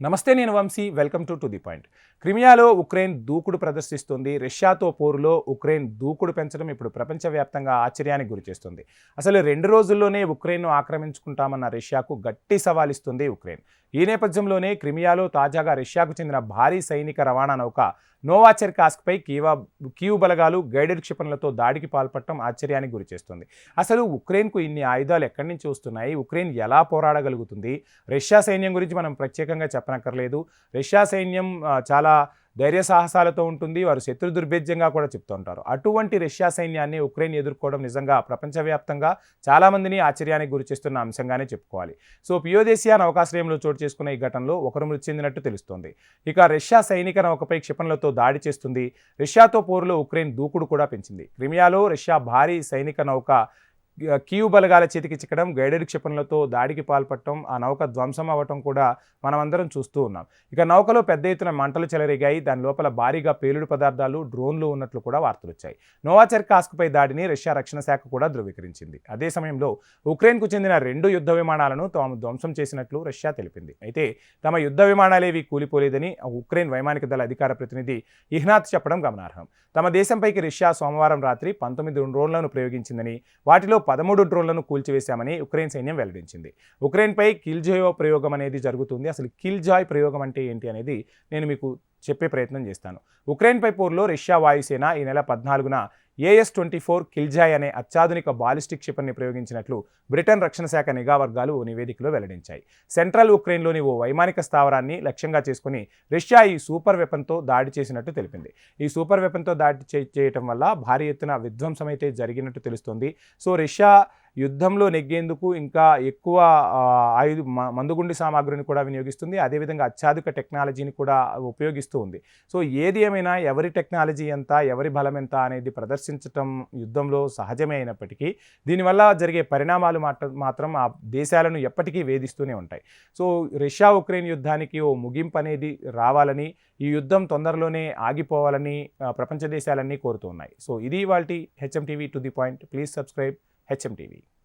నమస్తే నేను Vamshi welcome to to the point. క్రిమియాలో Ukraine దూకుడు ప్రదర్శిస్తుంది. రష్యాతో పోరులో ఉక్రెయిన్ దూకుడు పెంచడం ఇప్పుడు ప్రపంచవ్యాప్తంగా ఆశ్చర్యానికి గురిచేస్తుంది. అసలు రెండు రోజుల్లోనే ఉక్రెయిన్ను ఆక్రమించుకుంటామన్న రష్యాకు గట్టి సవాలిస్తుంది ఉక్రెయిన్. ఈ నేపథ్యంలోనే క్రిమియాలో తాజాగా రష్యాకు చెందిన భారీ సైనిక రవాణా నౌక నోవాచెర్ కాస్క్పై కీవా కీవ్ బలగాలు గైడెడ్ క్షిపణులతో దాడికి పాల్పడటం ఆశ్చర్యానికి గురిచేస్తుంది. అసలు ఉక్రెయిన్కు ఇన్ని ఆయుధాలు ఎక్కడి నుంచి వస్తున్నాయి? ఉక్రెయిన్ ఎలా పోరాడగలుగుతుంది? రష్యా సైన్యం గురించి మనం ప్రత్యేకంగా చెప్పనక్కర్లేదు. రష్యా సైన్యం చాలా ధైర్య సాహసాలతో ఉంటుంది. వారు శత్రు దుర్భేద్యంగా కూడా చెప్తూ ఉంటారు. అటువంటి రష్యా సైన్యాన్ని ఉక్రెయిన్ ఎదుర్కోవడం నిజంగా ప్రపంచవ్యాప్తంగా చాలామందిని ఆశ్చర్యానికి గురిచేస్తున్న అంశంగానే చెప్పుకోవాలి. సో పియోదేశియా నౌకాశ్రయంలో చోటు చేసుకున్న ఈ ఘటనలో ఒకరు మృతి చెందినట్టు తెలుస్తోంది. ఇక రష్యా సైనిక నౌకపై క్షిపణులతో దాడి చేస్తుంది. రష్యాతో పోరులో ఉక్రెయిన్ దూకుడు కూడా పెంచింది. క్రిమియాలో రష్యా భారీ సైనిక నౌక కీవ్ బలగాల చేతికి చిక్కడం గైడెడ్ క్షిపణులతో దాడికి పాల్పడటం ఆ నౌక ధ్వంసం అవ్వటం కూడా మనమందరం చూస్తూ ఉన్నాం. ఇక నౌకలో పెద్ద ఎత్తున మంటలు చెలరేగాయి. దాని లోపల భారీగా పేలుడు పదార్థాలు డ్రోన్లు ఉన్నట్లు కూడా వార్తలు వచ్చాయి. నోవాచెర్ కాస్క్పై దాడిని రష్యా రక్షణ శాఖ కూడా ధృవీకరించింది. అదే సమయంలో ఉక్రెయిన్కు చెందిన రెండు యుద్ధ విమానాలను తాము ధ్వంసం చేసినట్లు రష్యా తెలిపింది. అయితే తమ యుద్ధ విమానాలేవి కూలిపోలేదని ఉక్రెయిన్ వైమానిక దళ అధికార ప్రతినిధి ఇహ్నాథ్ చెప్పడం గమనార్హం. తమ దేశంపైకి రష్యా సోమవారం రాత్రి పంతొమ్మిది డ్రోన్లను ప్రయోగించిందని వాటిలో పదమూడు డ్రోన్లను కూల్చివేశామని ఉక్రెయిన్ సైన్యం వెల్లడించింది. ఉక్రెయిన్పై కిల్జాయో ప్రయోగం అనేది జరుగుతుంది. అసలు కిల్జాయ్ ప్రయోగం అంటే ఏంటి అనేది నేను మీకు చెప్పే ప్రయత్నం చేస్తాను. ఉక్రెయిన్పై పోర్లో రష్యా వాయుసేన ఈ నెల పద్నాలుగున ఏఎస్ ట్వంటీ ఫోర్ కిల్జాయ్ అనే అత్యాధునిక బాలిస్టిక్ క్షిపణిని ప్రయోగించినట్లు బ్రిటన్ రక్షణ శాఖ నిఘా వర్గాలు ఓ నివేదికలో వెల్లడించాయి. సెంట్రల్ ఉక్రెయిన్లోని ఓ వైమానిక స్థావరాన్ని లక్ష్యంగా చేసుకుని రష్యా ఈ సూపర్ వెపన్తో దాడి చేసినట్టు తెలిపింది. ఈ సూపర్ వెపన్తో దాడి చే- చేయటం వల్ల భారీ ఎత్తున విధ్వంసం అయితే జరిగినట్టు తెలుస్తోంది. సో రష్యా యుద్ధంలో నెగ్గేందుకు ఇంకా ఎక్కువ ఆయుధ మ- మందుగుండి సామాగ్రిని కూడా వినియోగిస్తుంది. అదేవిధంగా అత్యాధునిక టెక్నాలజీని కూడా ఉపయోగిస్తూ ఉంది. సో ఏది ఏమైనా ఎవరి టెక్నాలజీ ఎంత ఎవరి బలం ఎంత అనేది ప్రదర్శించటం యుద్ధంలో సహజమే అయినప్పటికీ దీనివల్ల జరిగే పరిణామాలు మాత్ర- మాత్రం ఆ దేశాలను ఎప్పటికీ వేధిస్తూనే ఉంటాయి. సో రష్యా ఉక్రెయిన్ యుద్ధానికి ఓ ముగింపు అనేది రావాలని ఈ యుద్ధం తొందరలోనే ఆగిపోవాలని ప్రపంచ దేశాలన్నీ కోరుతూ ఉన్నాయి. సో ఇది వాళ్ళ HM TV to the point. Please subscribe. HM TV